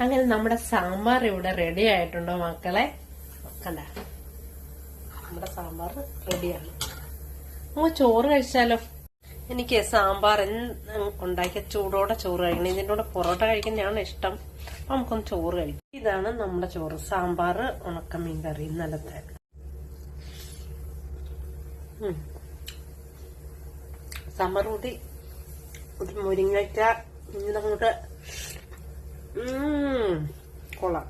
അങ്ങനെ നമ്മുടെ സാമ്പാർ ഇവിടെ റെഡി ആയിട്ടുണ്ടോ മക്കളെ? കണ്ട. നമ്മുടെ സാമ്പാർ റെഡിയാണ് നമുക്ക് ചോറ് കഴിച്ചാലോ? എനിക്ക് സാമ്പാർ ഉണ്ടാക്കിയ ചൂടോടെ ചോറ് കഴിക്കണം. ഇതിന്റെ കൂടെ പൊറോട്ട കഴിക്കുന്നതാണ് ഇഷ്ടം. അപ്പൊ നമുക്കൊന്ന് ചോറ് കഴിക്കാം. ഇതാണ് നമ്മുടെ ചോറ്. സാമ്പാർ ഉണക്കമീൻ കറി ഇന്നലത്തെ. സാമ്പാർ കൂട്ടി. മുരിങ്ങയ്ക്ക ഇങ്ങോട്ട് കൊള്ളാം.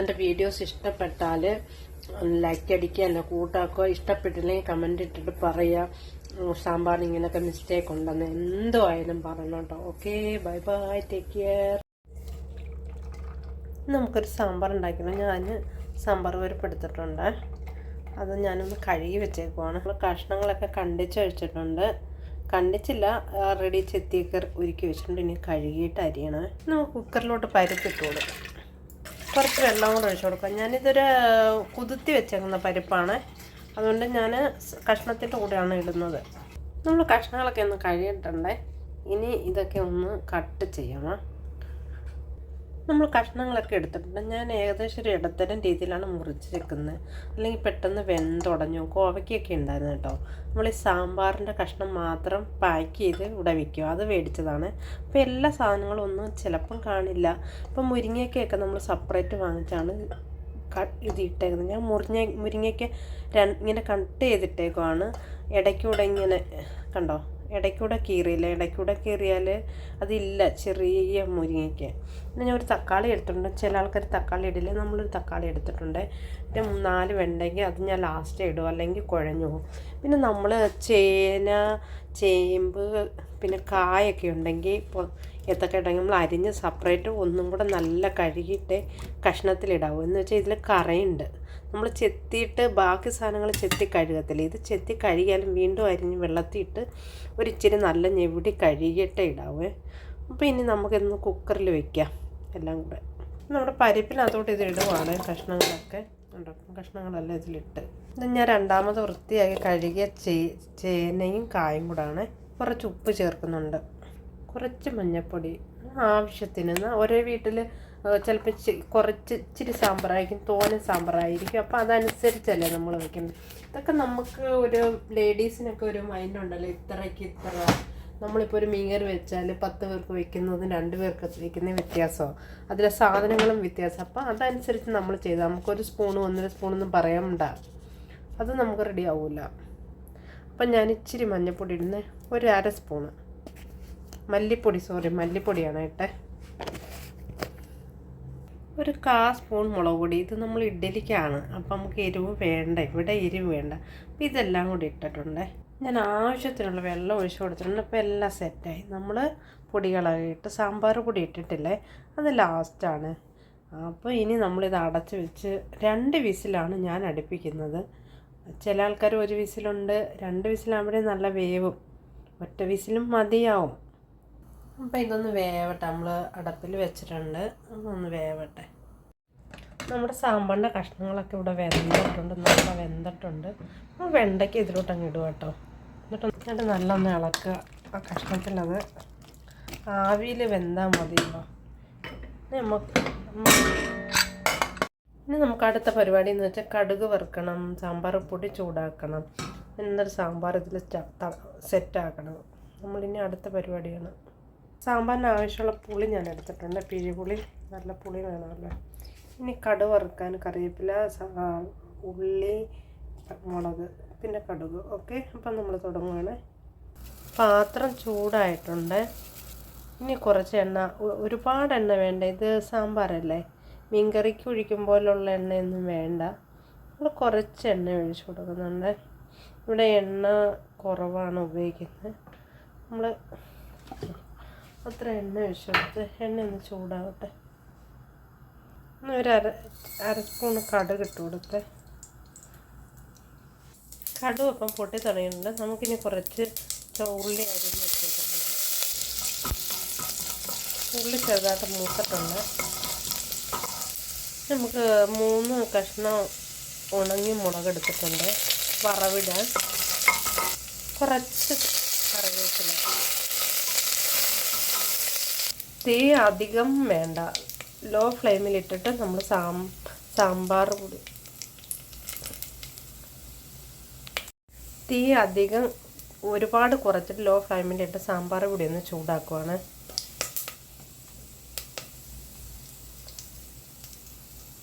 എന്റെ വീഡിയോസ് ഇഷ്ടപ്പെട്ടാൽ ലൈക്ക് അടിക്കുക അല്ല കൂട്ടാക്കുക ഇഷ്ടപ്പെട്ടില്ലെങ്കിൽ കമന്റ് ഇട്ടിട്ട് പറയുക സാമ്പാറിന് ഇങ്ങനെയൊക്കെ മിസ്റ്റേക്ക് ഉണ്ടെന്ന് എന്തോ ആയാലും പറയണം കേട്ടോ. Okay bye bye take care നമുക്കൊരു സാമ്പാർ ഉണ്ടാക്കണം ഞാൻ സാമ്പാർ പരിപ്പ് എടുത്തിട്ടുണ്ട്. അത് ഞാനൊന്ന് കഴുകി വെച്ചേക്കുവാണ്. കഷ്ണങ്ങളൊക്കെ കണ്ടിച്ച് വെച്ചിട്ടുണ്ട്. കണ്ടിച്ചില്ല. റെഡി ചെത്തിയൊക്കെ ഉരുക്കി വെച്ചിട്ടുണ്ട്. ഇനി കഴുകിയിട്ട് അരിയണം. നമുക്ക് കുക്കറിലോട്ട് പരിപ്പിട്ട് കൊടുക്കാം. കുറച്ച് വെള്ളം കൂടെ ഒഴിച്ചു കൊടുക്കാം. ഞാനിതൊരു കുതിർത്തി വെച്ചേക്കുന്ന പരിപ്പാണ്. അതുകൊണ്ട് ഞാൻ കഷ്ണത്തിന്റെ കൂടെയാണ് ഇടുന്നത്. നമ്മൾ കഷ്ണങ്ങളൊക്കെ ഒന്ന് കഴുകിയിട്ടുണ്ടേ. ഇനി ഇതൊക്കെ ഒന്ന് കട്ട് ചെയ്യണം. നമ്മൾ കഷ്ണങ്ങളൊക്കെ എടുത്തിട്ടുണ്ട്. ഞാൻ ഏകദേശം ഒരു ഇടത്തരം രീതിയിലാണ് മുറിച്ചേക്കുന്നത് അല്ലെങ്കിൽ പെട്ടെന്ന് വെന്തുടഞ്ഞു കോവയ്ക്കൊക്കെ ഉണ്ടായിരുന്നു കേട്ടോ. നമ്മൾ ഈ സാമ്പാറിന്റെ കഷ്ണം മാത്രം പാക്ക് ചെയ്ത് ഇവിടെ വയ്ക്കും അത് മേടിച്ചതാണ്. അപ്പോൾ എല്ലാ സാധനങ്ങളും ഒന്നും ചിലപ്പം കാണില്ല. ഇപ്പം മുരിങ്ങയ്ക്കൊക്കെ നമ്മൾ സെപ്പറേറ്റ് വാങ്ങിച്ചാണ് ഇത് ഇട്ടേക്കുന്നത്. ഞാൻ മുറിഞ്ഞ മുരിങ്ങയ്ക്ക് ഇങ്ങനെ കട്ട് ചെയ്തിട്ടേക്കുവാണ്. ഇടയ്ക്കൂടെ ഇങ്ങനെ കണ്ടോ? ഇടയ്ക്കൂടെ കീറിയില്ല. ഇടയ്ക്കൂടെ കീറിയാൽ അതില്ല. ചെറിയ മുരിങ്ങയ്ക്ക്. പിന്നെ ഞാൻ ഒരു തക്കാളി എടുത്തിട്ടുണ്ട്. ചില ആൾക്കാർ തക്കാളി ഇടില്ല. നമ്മളൊരു തക്കാളി എടുത്തിട്ടുണ്ട്. പിന്നെ നാല് വെണ്ടെങ്കിൽ അത് ഞാൻ ലാസ്റ്റ് ഇടും. അല്ലെങ്കിൽ കുഴഞ്ഞു പോകും. പിന്നെ നമ്മൾ ചേന ചേമ്പ് പിന്നെ കായൊക്കെ ഉണ്ടെങ്കിൽ ഇപ്പോൾ ഏത്തക്ക ഉണ്ടെങ്കിൽ നമ്മൾ അരിഞ്ഞ് സെപ്പറേറ്റ് ഒന്നും കൂടെ നല്ല കഴുകിയിട്ട് കഷ്ണത്തിലിടാവും. എന്ന് വെച്ചാൽ ഇതിൽ കറയുണ്ട്. നമ്മൾ ചെത്തിയിട്ട് ബാക്കി സാധനങ്ങൾ ചെത്തി കഴുകത്തില്ല. ഇത് ചെത്തി കഴുകിയാലും വീണ്ടും അരിഞ്ഞ് വെള്ളത്തിയിട്ട് ഒരു ഇച്ചിരി നല്ല ഞെവിടി കഴുകിയിട്ടേ ഇടാവേ. അപ്പോൾ ഇനി നമുക്കിന്ന് കുക്കറിൽ വെക്കാം. എല്ലാം കൂടെ. നമ്മുടെ പരിപ്പിനകത്തോട്ട് ഇത് ഇടുവാണ് കഷ്ണങ്ങളൊക്കെ. ഉണ്ടാക്കും കഷ്ണങ്ങളെല്ലാം ഇതിലിട്ട്. ഇത് ഞാൻ രണ്ടാമത് വൃത്തിയാക്കി കഴുകിയ ചേ ചേനയും കായും കൂടാണ്. കുറച്ച് ഉപ്പ് ചേർക്കുന്നുണ്ട്. കുറച്ച് മഞ്ഞൾപ്പൊടി ആവശ്യത്തിന്. ഒരേ വീട്ടിൽ ചിലപ്പോൾ കുറച്ച് ഇച്ചിരി സാമ്പാറായിരിക്കും തോനെ സാമ്പാറായിരിക്കും. അപ്പോൾ അതനുസരിച്ചല്ലേ നമ്മൾ വെക്കുന്നത്. ഇതൊക്കെ നമുക്ക് ഒരു ലേഡീസിനൊക്കെ ഒരു മൈൻഡ് ഉണ്ടല്ലോ ഇത്രയ്ക്ക് ഇത്ര. നമ്മളിപ്പോൾ ഒരു മീൻകറി വെച്ചാൽ പത്ത് പേർക്ക് വെക്കുന്നതും രണ്ട് പേർക്ക് വെക്കുന്ന വ്യത്യാസമാണ് അതിലെ സാധനങ്ങളും വ്യത്യാസം. അപ്പോൾ അതനുസരിച്ച് നമ്മൾ ചെയ്താൽ നമുക്കൊരു സ്പൂണ് ഒന്നര സ്പൂണൊന്നും പറയണ്ട അത് നമുക്ക് റെഡി ആവില്ല അപ്പം ഞാൻ ഇച്ചിരി മഞ്ഞൾപ്പൊടി ഇടുന്നത് ഒരു അര സ്പൂണ്. മല്ലിപ്പൊടി സോറി മല്ലിപ്പൊടിയാണ് ഇട്ടെ. ഒരു കാ സ്പൂൺ മുളക് പൊടി. ഇത് നമ്മൾ ഇഡ്ഡലിക്കാണ്. അപ്പം നമുക്ക് എരിവ് വേണ്ട ഇവിടെ എരിവ് വേണ്ട. അപ്പം ഇതെല്ലാം കൂടി ഇട്ടിട്ടുണ്ട്. ഞാൻ ആവശ്യത്തിനുള്ള വെള്ളം ഒഴിച്ചു കൊടുത്തിട്ടുണ്ട്. അപ്പോൾ എല്ലാം സെറ്റായി. നമ്മൾ പൊടികളൊക്കെ ഇട്ട് സാമ്പാർ പൊടി ഇട്ടിട്ടില്ലേ? അത് ലാസ്റ്റാണ്. അപ്പോൾ ഇനി നമ്മളിത് അടച്ച് വെച്ച് രണ്ട് വിസിലാണ് ഞാൻ അടുപ്പിക്കുന്നത്. ചില ആൾക്കാർ ഒരു വിസിലുണ്ട് രണ്ട് വിസിലാകുമ്പോഴേ നല്ല വേവും. ഒറ്റ വിസിലും മതിയാവും. അപ്പം ഇതൊന്ന് വേവട്ടെ. നമ്മൾ അടപ്പിൽ വെച്ചിട്ടുണ്ട്. ഒന്ന് വേവട്ടെ. നമ്മുടെ സാമ്പാറിന്റെ കഷ്ണങ്ങളൊക്കെ ഇവിടെ വെന്തിട്ടുണ്ട്. നല്ല വെന്തിട്ടുണ്ട്. നമ്മൾ വെണ്ടയ്ക്ക് ഇതിലോട്ട് അങ്ങ് ഇടുക കേട്ടോ. എന്നിട്ട് എന്നിട്ട് നല്ലൊന്ന് ഇളക്കുക. ആ കഷ്ണത്തിലത് ആവിയിൽ വെന്താൽ മതിയല്ലോ നമുക്ക് ഇനി നമുക്ക് അടുത്ത പരിപാടി എന്ന് വെച്ചാൽ കടുക് വറുക്കണം സാമ്പാർ പൊടി ചൂടാക്കണം എന്നിട്ട് സാമ്പാർ ഇതിൽ സെറ്റാക്കണം നമ്മളിനി അടുത്ത പരിപാടിയാണ്. സാമ്പാറിന് ആവശ്യമുള്ള പുളി ഞാൻ എടുത്തിട്ടുണ്ട്. പിഴിപുളി നല്ല പുളി വേണമല്ലോ. ഇനി കടുക് വറുക്കാൻ കറിവേപ്പില ഉള്ളി മുളക് പിന്നെ കടുക്. ഓക്കെ? അപ്പം നമ്മൾ തുടങ്ങുകയാണ് പാത്രം ചൂടായിട്ടുണ്ട്. ഇനി കുറച്ച് എണ്ണ ഒരുപാട് എണ്ണ വേണ്ട. ഇത് സാമ്പാറല്ലേ? മീൻകറിക്ക് ഒഴിക്കും പോലുള്ള എണ്ണയൊന്നും വേണ്ട. നമ്മൾ കുറച്ച് എണ്ണ ഒഴിച്ചു കൊടുക്കുന്നുണ്ട്. ഇവിടെ എണ്ണ കുറവാണ് ഉപയോഗിക്കുന്നത്. നമ്മൾ അത്ര എണ്ണ ഒഴിച്ചെടുത്ത് എണ്ണ ഒന്ന് ചൂടാവട്ടെ. ഒന്ന് ഒരു അര അര സ്പൂൺ കടുക് ഇട്ട് കൊടുത്തെ. കടുക് ഒപ്പം പൊട്ടി തുടങ്ങിയിട്ടുണ്ട്. നമുക്കിനി കുറച്ച് ഉള്ളി അരിഞ്ഞ് വെച്ചിട്ടുണ്ട് ഉള്ളി ചെറുതായിട്ട് മൂത്തിട്ടുണ്ട്. നമുക്ക് മൂന്ന് കഷ്ണം ഉണങ്ങി മുളക് മുളകെടുത്തിട്ടുണ്ട് വറവിടാൻ. കുറച്ച് കറിവേപ്പില. തീ അധികം വേണ്ട. ലോ ഫ്ലെയിമിലിട്ടിട്ട് നമ്മൾ സാം സാമ്പാർ കൂടി തീ അധികം ഒരുപാട് കുറച്ചിട്ട് ലോ ഫ്ലെയിമിലിട്ട് സാമ്പാർ കൂടി ഒന്ന് ചൂടാക്കുവാണ്.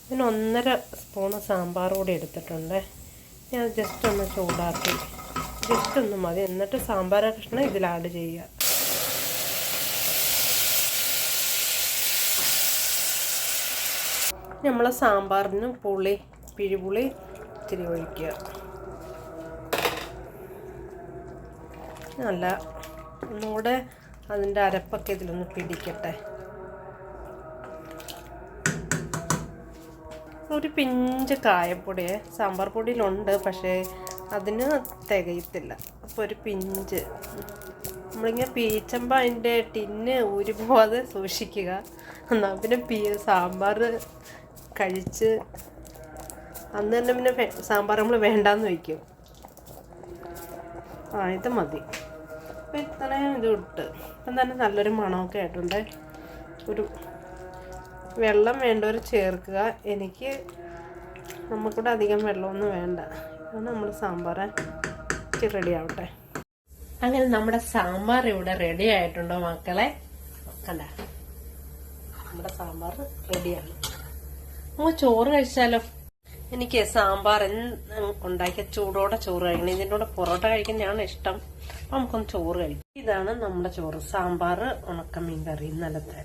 ഞാൻ ഒന്നര സ്പൂണ് സാമ്പാർ കൂടി എടുത്തിട്ടുണ്ട്. ഞാൻ ജസ്റ്റ് ഒന്ന് ചൂടാക്കി. ജസ്റ്റ് ഒന്ന് മതി. എന്നിട്ട് സാമ്പാർ കഷ്ണം ഇതിൽ ആഡ് ചെയ്യുക. നമ്മൾ സാമ്പാറിന് പുളി പിഴിപുളി ഇത്തിരി ഒഴിക്കുക. നല്ല ഒന്നുകൂടെ അതിന്റെ അരപ്പൊക്കെ ഇതിലൊന്ന് പിടിക്കട്ടെ. ഒരു പിഞ്ച് കായപ്പൊടി സാമ്പാർ പൊടിയിലുണ്ട് പക്ഷേ അതിന് തികയത്തില്ല. അപ്പോൾ ഒരു പിഞ്ച്. നമ്മളിങ്ങനെ പീച്ചമ്പ അതിന്റെ ടിന്ന് ഊരി സൂക്ഷിക്കുക. എന്നാൽ പിന്നെ പീ സാമ്പാർ കഴിച്ച് അന്ന് തന്നെ പിന്നെ സാമ്പാർ നമ്മൾ വേണ്ടാന്ന് വയ്ക്കും ആ ഇത് മതി. അപ്പം ഇത്രയും ഇത് ഇട്ട്. തന്നെ നല്ലൊരു മണമൊക്കെ ആയിട്ടുണ്ട്. ഒരു വെള്ളം വേണ്ടവർ ചേർക്കുക. എനിക്ക് നമുക്കിവിടെ അധികം വെള്ളമൊന്നും വേണ്ട. അതാണ് നമ്മൾ സാമ്പാർ റെഡി ആവട്ടെ. അങ്ങനെ നമ്മുടെ സാമ്പാർ ഇവിടെ റെഡി ആയിട്ടുണ്ടോ മക്കളെ? കണ്ട. നമ്മുടെ സാമ്പാർ റെഡിയാണ് നമുക്ക് ചോറ് കഴിച്ചാലോ? എനിക്ക് സാമ്പാർ ഉണ്ടാക്കിയ ചൂടോടെ ചോറ് കഴിക്കണം. ഇതിന്റെ കൂടെ പൊറോട്ട കഴിക്കുന്നതാണ് ഇഷ്ടം. അപ്പം നമുക്കൊന്ന് ചോറ് കഴിക്കാം. ഇതാണ് നമ്മുടെ ചോറ്. സാമ്പാർ ഉണക്കമീൻ കറി ഇന്നലത്തെ.